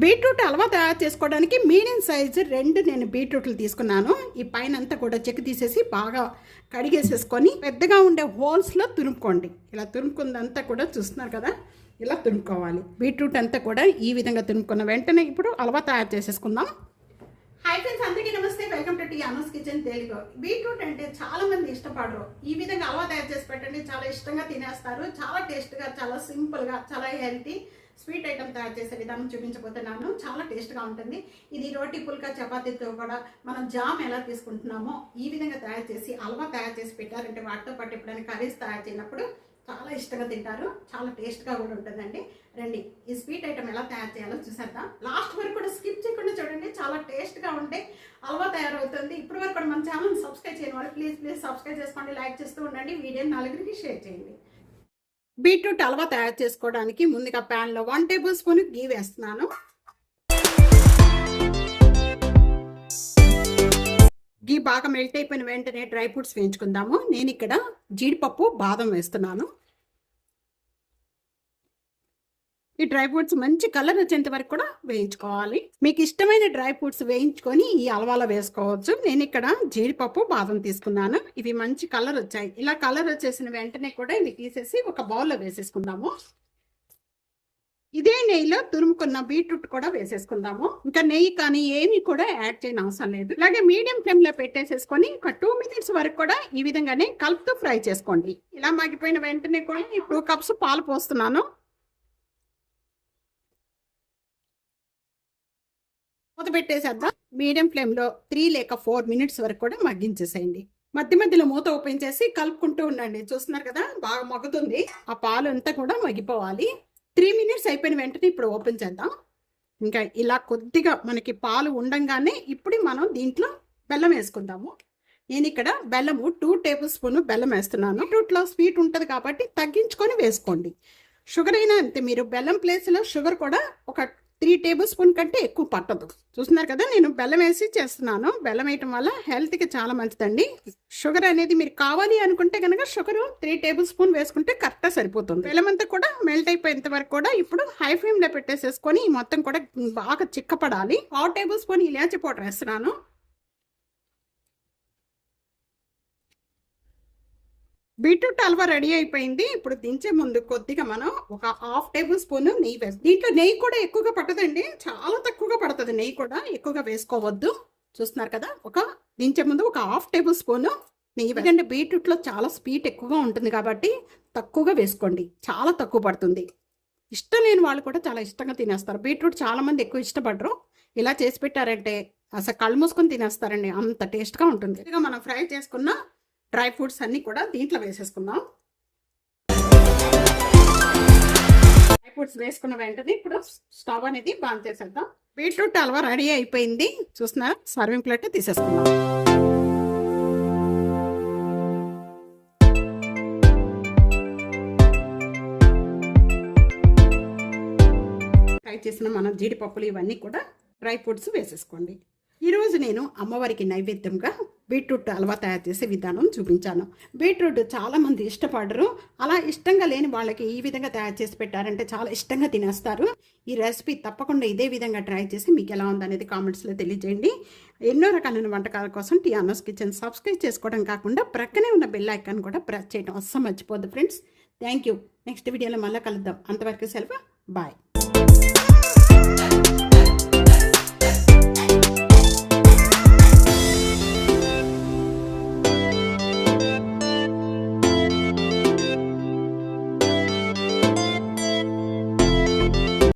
Beetroot halwa తయారు చేసుకోవడానికి medium size రెండు నేను బీట్రూట్లు తీసుకున్నాను. ఈ పైన అంతా కూడా చెక్ తీసేసి బాగా కడిగేసేసుకొని పెద్దగా ఉండే హోల్స్లో తురుముకోండి. ఇలా తురుముకుందంతా కూడా చూస్తున్నారు కదా ఇలా తురుముకోవాలి. బీట్రూట్ అంతా కూడా ఈ విధంగా తురుముకున్న వెంటనే ఇప్పుడు హల్వా తయారు చేసేసుకుందాం. హాయ్ ఫ్రెండ్స్ అందరికీ నమస్తే. వెల్కమ్ టు టీ అనోస్ కిచెన్ తెలుగు. బీట్రూట్ అంటే చాలా మంది ఇష్టపడరు. ఈ విధంగా హల్వా తయారు చేసి పెట్టండి. చాలా ఇష్టంగా తినేస్తారు. చాలా టేస్ట్గా చాలా సింపుల్గా చాలా హెల్తీ. స్వీట్ ఐటమ్ తయారు చేసే విధానం చూపించబోతున్నాను. చాలా టేస్ట్గా ఉంటుంది. ఇది రోటీ పుల్కా చపాతీతో కూడా మనం జామ్ ఎలా తీసుకుంటున్నామో ఈ విధంగా తయారు చేసి హల్వా తయారు చేసి పెట్టారంటే వాటితో పాటు ఎప్పుడైనా కర్రీస్ తయారు చేయనప్పుడు చాలా ఇష్టంగా తింటారు. చాలా టేస్ట్గా కూడా ఉంటుందండి. రండి ఈ స్వీట్ ఐటమ్ ఎలా తయారు చేయాలో చూసేద్దాం. లాస్ట్ వరకు కూడా స్కిప్ చేయకుండా చూడండి. చాలా టేస్ట్గా ఉంటే హల్వా తయారవుతుంది. ఇప్పటి వరకు కూడా మన ఛానల్ సబ్స్క్రైబ్ చేయని వాళ్ళు ప్లీజ్ ప్లీజ్ సబ్స్క్రైబ్ చేసుకోండి లైక్ చేస్తూ ఉండండి వీడియో నలుగురికి షేర్ చేయండి. బీట్రూట్ హల్వా తయారు చేసుకోవడానికి ముందుగా ప్యాన్లో వన్ టేబుల్ స్పూన్ గీ వేస్తున్నాను. గీ బాగా మెల్ట్ అయిపోయిన వెంటనే డ్రై ఫ్రూట్స్ వేయించుకుందాము. నేను ఇక్కడ జీడిపప్పు బాదం వేస్తున్నాను. ఈ డ్రై ఫ్రూట్స్ మంచి కలర్ వచ్చేంత వరకు కూడా వేయించుకోవాలి. మీకు ఇష్టమైన డ్రై ఫ్రూట్స్ వేయించుకొని ఈ అలవాలో వేసుకోవచ్చు. నేను ఇక్కడ జీడిపప్పు బాదం తీసుకున్నాను. ఇవి మంచి కలర్ వచ్చాయి. ఇలా కలర్ వచ్చేసిన వెంటనే కూడా ఇవి తీసేసి ఒక బౌల్లో వేసేసుకుందాము. ఇదే నెయ్యిలో తురుముకున్న బీట్రూట్ కూడా వేసేసుకుందాము. ఇంకా నెయ్యి కానీ ఏమి కూడా యాడ్ చేయని అవసరం లేదు. అలాగే మీడియం ఫ్లేమ్లో పెట్టేసేసుకొని ఒక టూ మినిట్స్ వరకు కూడా ఈ విధంగానే కలుపుతూ ఫ్రై చేసుకోండి. ఇలా మగ్గిపోయిన వెంటనే కూడా టూ కప్స్ పాలు పోస్తున్నాను. మూత పెట్టేసేద్దాం. మీడియం ఫ్లేమ్లో త్రీ లేక ఫోర్ మినిట్స్ వరకు కూడా మగ్గించేసేయండి. మధ్య మధ్యలో మూత ఓపెన్ చేసి కలుపుకుంటూ ఉండండి. చూస్తున్నారు కదా బాగా మగ్గుతుంది. ఆ పాలు అంతా కూడా మగ్గిపోవాలి. త్రీ మినిట్స్ అయిపోయిన వెంటనే ఇప్పుడు ఓపెన్ చేద్దాం. ఇంకా ఇలా కొద్దిగా మనకి పాలు ఉండంగానే ఇప్పుడు మనం దీంట్లో బెల్లం వేసుకుందాము. నేను ఇక్కడ బెల్లము టూ టేబుల్ స్పూన్ బెల్లం వేస్తున్నాను. బీట్రూట్లో స్వీట్ ఉంటుంది కాబట్టి తగ్గించుకొని వేసుకోండి. షుగర్ అయినా అంతే మీరు బెల్లం ప్లేస్లో షుగర్ కూడా ఒక త్రీ టేబుల్ స్పూన్ కంటే ఎక్కువ పట్టదు. చూస్తున్నారు కదా నేను బెల్లం వేసి చేస్తున్నాను. బెల్లం వేయటం వల్ల హెల్త్కి చాలా మంచిదండి. షుగర్ అనేది మీరు కావాలి అనుకుంటే కనుక షుగర్ త్రీ టేబుల్ స్పూన్ వేసుకుంటే కరెక్ట్గా సరిపోతుంది. బెల్లం అంతా కూడా మెల్ట్ అయిపోయేంత వరకు కూడా ఇప్పుడు హై ఫ్లేమ్లో పెట్టేసేసుకొని మొత్తం కూడా బాగా చిక్కపడాలి. పావు టేబుల్ స్పూన్ ఇలాచి పౌడర్ వేస్తున్నాను. బీట్రూట్ హల్వా రెడీ అయిపోయింది. ఇప్పుడు దించే ముందు కొద్దిగా మనం ఒక హాఫ్ టేబుల్ స్పూన్ నెయ్యి వేస్తాం దీంట్లో నెయ్యి కూడా ఎక్కువగా పట్టదండి. చాలా తక్కువగా పడుతుంది నెయ్యి కూడా. ఎక్కువగా వేసుకోవద్దు. చూస్తున్నారు కదా? ఒక దించే ముందు ఒక హాఫ్ టేబుల్ స్పూన్ నెయ్యి ఎందుకంటే బీట్రూట్లో చాలా స్వీట్ ఎక్కువగా ఉంటుంది కాబట్టి తక్కువగా వేసుకోండి. చాలా తక్కువ పడుతుంది. ఇష్టం లేని వాళ్ళు కూడా చాలా ఇష్టంగా తినేస్తారు. బీట్రూట్ చాలా మంది ఎక్కువ ఇష్టపడరు. ఇలా చేసి పెట్టారంటే అసలు కళ్ళు మూసుకొని తినేస్తారండి. అంత టేస్ట్గా ఉంటుంది. ఇదిగా మనం ఫ్రై చేసుకున్న డ్రై ఫ్రూట్స్ అన్నీ కూడా దీంట్లో వేసేసుకుందాం. డ్రై ఫ్రూట్స్ వేసుకున్న వెంటనే ఇప్పుడు స్టవ్ అనేది బాన్ చేసేద్దాం. బీట్రూట్ హల్వా రెడీ అయిపోయింది. చూస్తున్నారా? సర్వింగ్ ప్లేట్ తీసేసుకుందాం. ఫ్రై చేసిన మన జీడిపప్పులు ఇవన్నీ కూడా డ్రై ఫ్రూట్స్ వేసేసుకోండి. ఈరోజు నేను అమ్మవారికి నైవేద్యంగా బీట్రూట్ హల్వా తయారు చేసే విధానం చూపించాను. బీట్రూట్ చాలామంది ఇష్టపడరు. అలా ఇష్టంగా లేని వాళ్ళకి ఈ విధంగా తయారు చేసి పెట్టారంటే చాలా ఇష్టంగా తినేస్తారు. ఈ రెసిపీ తప్పకుండా ఇదే విధంగా ట్రై చేసి మీకు ఎలా ఉందనేది కామెంట్స్లో తెలియజేయండి. ఎన్నో రకాలైన వంటకాల కోసం టీ అన్నోస్ కిచెన్ సబ్స్క్రైబ్ చేసుకోవడం కాకుండా ప్రక్కనే ఉన్న బెల్ ఐకాన్ కూడా ప్రెస్ చేయడం అస్సలు మర్చిపోద్దు ఫ్రెండ్స్. Thank you. నెక్స్ట్ వీడియోలో మళ్ళీ కలుద్దాం. అంతవరకు సెలవు. బాయ్.